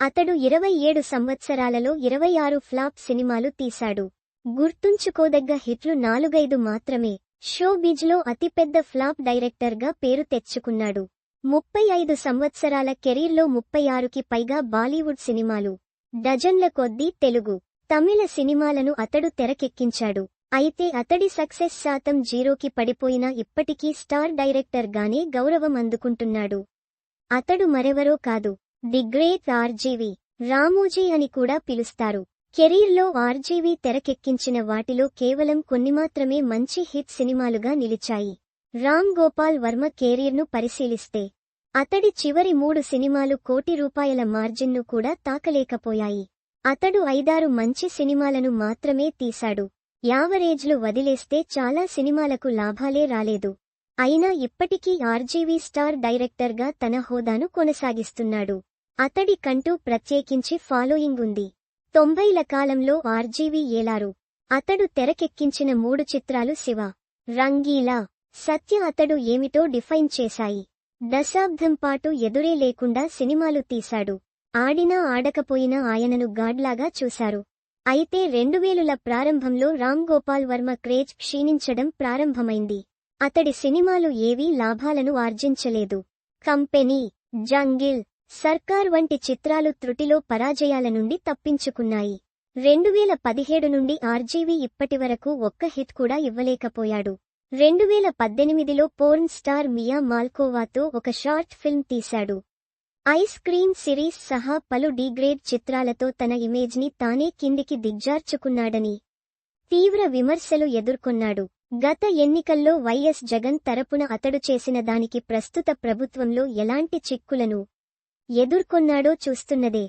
అతడు ఇరవై ఏడు సంవత్సరాలలో ఇరవై ఆరు ఫ్లాప్ సినిమాలు తీశాడు. గుర్తుంచుకోదగ్గ హిట్లు నాలుగైదు మాత్రమే. షోబిజ్లో అతిపెద్ద ఫ్లాప్ డైరెక్టర్గా పేరు తెచ్చుకున్నాడు. ముప్పై ఐదు సంవత్సరాల కెరీర్లో ముప్పై ఆరుకి పైగా బాలీవుడ్ సినిమాలు. డజన్ల కొద్దీ తెలుగు తమిళ సినిమాలను అతడు తెరకెక్కించాడు. అయితే అతడి సక్సెస్ శాతం జీరోకి పడిపోయినా ఇప్పటికీ స్టార్ డైరెక్టర్గానే గౌరవం అందుకుంటున్నాడు. అతడు మరెవరో కాదు. ది గ్రేట్ ఆర్జీవి రామోజీ అని కూడా పిలుస్తారు. కెరీర్లో ఆర్జీవి తెరకెక్కించిన వాటిలో కేవలం కొన్ని మాత్రమే మంచి హిట్ సినిమాలుగా నిలిచాయి. రామ్ గోపాల్ వర్మ కెరీర్ను పరిశీలిస్తే అతడి చివరి మూడు సినిమాలు కోటి రూపాయల మార్జిన్ను కూడా తాకలేకపోయాయి. అతడు ఐదారు మంచి సినిమాలను మాత్రమే తీశాడు. యావరేజ్లు వదిలేస్తే చాలా సినిమాలకు లాభాలే రాలేదు. అయినా ఇప్పటికీ ఆర్జీవీ స్టార్ డైరెక్టర్గా తన హోదాను కొనసాగిస్తున్నాడు. అతడి కంటూ ప్రత్యేకించి ఫాలోయింగ్ ఉంది. తొంభైల కాలంలో ఆర్జీవి ఏలారు. అతడు తెరకెక్కించిన మూడు చిత్రాలు శివ. రంగీలా. సత్య అతడు ఏమిటో డిఫైన్ చేశాయి. దశాబ్దం పాటు ఎదురే లేకుండా సినిమాలు తీశాడు. ఆడినా ఆడకపోయినా ఆయనను గాడ్లాగా చూశారు. అయితే రెండువేలుల ప్రారంభంలో రామ్ గోపాల్ వర్మ క్రేజ్ క్షీణించడం ప్రారంభమైంది. అతడి సినిమాలు ఏవీ లాభాలను ఆర్జించలేదు. కంపెనీ జంగిల్ సర్కార్ వంటి చిత్రాలు త్రుటిలో పరాజయాల నుండి తప్పించుకున్నాయి. రెండువేల పదిహేడు నుండి ఆర్జీవీ ఇప్పటివరకు ఒక్క హిట్ కూడా ఇవ్వలేకపోయాడు. రెండువేల పద్దెనిమిదిలో పోర్న్ స్టార్ మియా మాల్కోవాతో ఒక షార్ట్ ఫిల్మ్ తీశాడు. ఐస్ క్రీమ్ సిరీస్ సహా పలు డీగ్రేడ్ చిత్రాలతో తన ఇమేజ్ని తానే కిందికి దిగ్జార్చుకున్నాడని తీవ్ర విమర్శలు ఎదుర్కొన్నాడు. గత ఎన్నికల్లో వైఎస్ జగన్ తరపున అతడు చేసిన దానికి ప్రస్తుత ప్రభుత్వంలో ఎలాంటి చిక్కులను ఎదుర్కొన్నాడో చూస్తున్నదే.